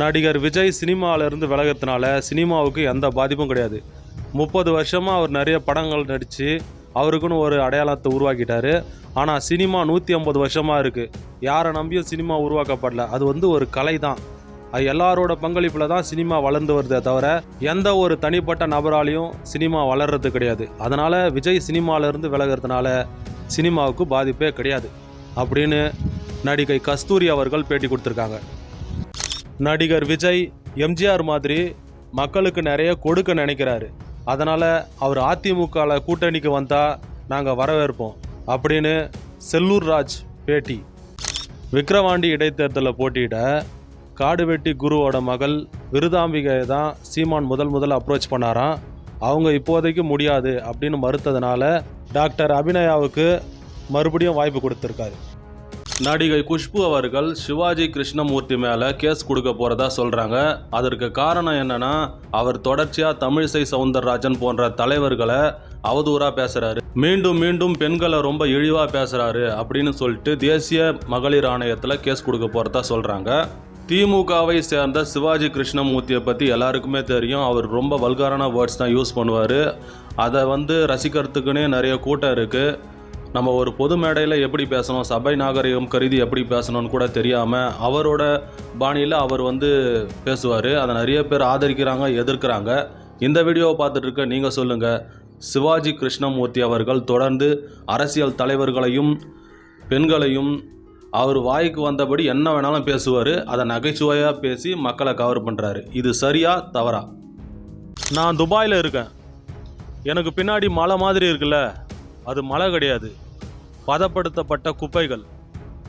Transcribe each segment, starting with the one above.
நடிகர் விஜய் சினிமாவிலேருந்து விலகிறதுனால சினிமாவுக்கு எந்த பாதிப்பும் கிடையாது. முப்பது வருஷமாக அவர் நிறைய படங்கள் நடித்து அவருக்குன்னு ஒரு அடையாளத்தை உருவாக்கிட்டார். ஆனால் சினிமா நூற்றி ஐம்பது வருஷமாக இருக்குது யாரை நம்பியும் சினிமா உருவாக்கப்படல. அது வந்து ஒரு கலை தான் அது எல்லாரோட பங்களிப்பில் தான் சினிமா வளர்ந்து வருதே தவிர எந்த ஒரு தனிப்பட்ட நபராலையும் சினிமா வளர்றது கிடையாது. அதனால் விஜய் சினிமாவிலேருந்து விலகிறதுனால சினிமாவுக்கு பாதிப்பே கிடையாது. அப்படின்னு நடிகை கஸ்தூரி அவர்கள் பேட்டி கொடுத்துருக்காங்க. நடிகர் விஜய் எம்ஜிஆர் மாதிரி மக்களுக்கு நிறைய கொடுக்க நினைக்கிறாரு. அதனால் அவர் அதிமுகவில் கூட்டணிக்கு வந்தால் நாங்கள் வரவேற்போம் அப்படின்னு செல்லூர் ராஜ் பேட்டி. விக்ரவாண்டி இடைத்தேர்தலில் போட்டியிட காடுவெட்டி குருவோட மகள் விருதாம்பிகையை தான் சீமான் முதல் முதல் அப்ரோச் பண்ணாராம். அவங்க இப்போதைக்கு முடியாது அப்படின்னு மறுத்ததுனால டாக்டர் அபிநயாவுக்கு மறுபடியும் வாய்ப்பு கொடுத்துருக்காரு. நடிகை குஷ்பு அவர்கள் சிவாஜி கிருஷ்ணமூர்த்தி மேலே கேஸ் கொடுக்க போகிறதா சொல்கிறாங்க அதற்கு காரணம் என்னன்னா அவர் தொடர்ச்சியாக தமிழிசை சவுந்தரராஜன் போன்ற தலைவர்களை அவதூறாக பேசுகிறாரு மீண்டும் மீண்டும் பெண்களை ரொம்ப இழிவாக பேசுகிறாரு அப்படின்னு சொல்லிட்டு தேசிய மகளிர் ஆணையத்தில் கேஸ் கொடுக்க போகிறதா சொல்கிறாங்க திமுகவை சேர்ந்த சிவாஜி கிருஷ்ணமூர்த்தியை பற்றி எல்லாருக்குமே தெரியும். அவர் ரொம்ப வல்காரான வேர்ட்ஸ் தான் யூஸ் பண்ணுவார். அதை வந்து ரசிக்கிறதுக்குன்னே நிறைய கூட்டம் இருக்குது நம்ம ஒரு பொது மேடையில் எப்படி பேசணும் சபை நாகரிகம் கருதி எப்படி பேசணும்னு கூட தெரியாமல் அவரோட பாணியில் அவர் வந்து பேசுவார். அதை நிறைய பேர் ஆதரிக்கிறாங்க எதிர்க்கிறாங்க. இந்த வீடியோவை பார்த்துட்டு இருக்க நீங்கள் சொல்லுங்கள் சிவாஜி கிருஷ்ணமூர்த்தி அவர்கள் தொடர்ந்து அரசியல் தலைவர்களையும் பெண்களையும் அவர் வாய்க்கு வந்தபடி என்ன வேணாலும் பேசுவார். அதை நகைச்சுவையாக பேசி மக்களை கவர் பண்ணுறாரு இது சரியா தவறா? நான் துபாயில் இருக்கேன். எனக்கு பின்னாடி மலை மாதிரி இருக்குல்ல. அது மழை கிடையாது. பதப்படுத்தப்பட்ட குப்பைகள்.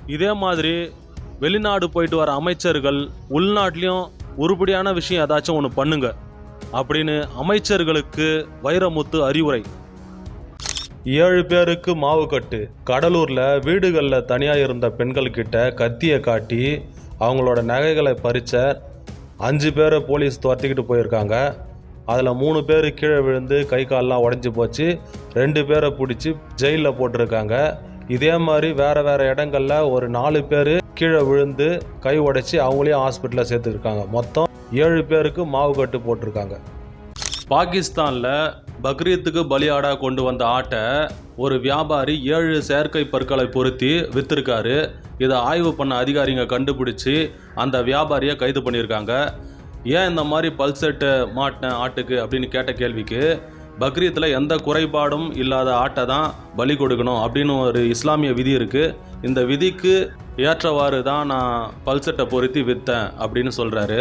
இதே மாதிரி வெளிநாடு போயிட்டு வர அமைச்சர்கள் உள்நாட்டிலையும் உருப்படியான விஷயம் ஏதாச்சும் ஒன்று பண்ணுங்க அப்படின்னு அமைச்சர்களுக்கு வைரமுத்து அறிவுரை. ஏழு பேருக்கு மாவு கட்டு. கடலூரில் வீடுகளில் தனியாக இருந்த பெண்கள் கிட்ட கத்தியை காட்டி அவங்களோட நகைகளை பறிச்ச அஞ்சு பேரை போலீஸ் துரத்திக்கிட்டு போயிருக்காங்க. அதில் மூணு பேர் கீழே விழுந்து கை கால்லாம் உடஞ்சி போச்சு. ரெண்டு பேரை பிடிச்சி ஜெயிலில் போட்டிருக்காங்க. இதே மாதிரி வேறு வேறு இடங்களில் ஒரு நாலு பேர் கீழே விழுந்து கை உடைச்சி அவங்களையும் ஹாஸ்பிட்டலில் சேர்த்துருக்காங்க. மொத்தம் ஏழு பேருக்கு மாவு கட்டு போட்டிருக்காங்க. பாகிஸ்தானில் பக்ரீத்துக்கு பலியாடாக கொண்டு வந்த ஆட்டை ஒரு வியாபாரி ஏழு செயற்கை பற்களை பொருத்தி விற்றுருக்காரு இதை ஆய்வு பண்ண அதிகாரிங்க கண்டுபிடிச்சி அந்த வியாபாரியை கைது பண்ணியிருக்காங்க. ஏன் இந்த மாதிரி பல்செட்டு மாட்டினேன் ஆட்டுக்கு அப்படின்னு கேட்ட கேள்விக்கு பக்ரீத்தில் எந்த குறைபாடும் இல்லாத ஆட்டை தான் பலி கொடுக்கணும் அப்படின்னு ஒரு இஸ்லாமிய விதி இருக்குது இந்த விதிக்கு ஏற்றவாறு தான் நான் பல்செட்டை பொருத்தி விற்றேன் அப்படின்னு சொல்கிறாரு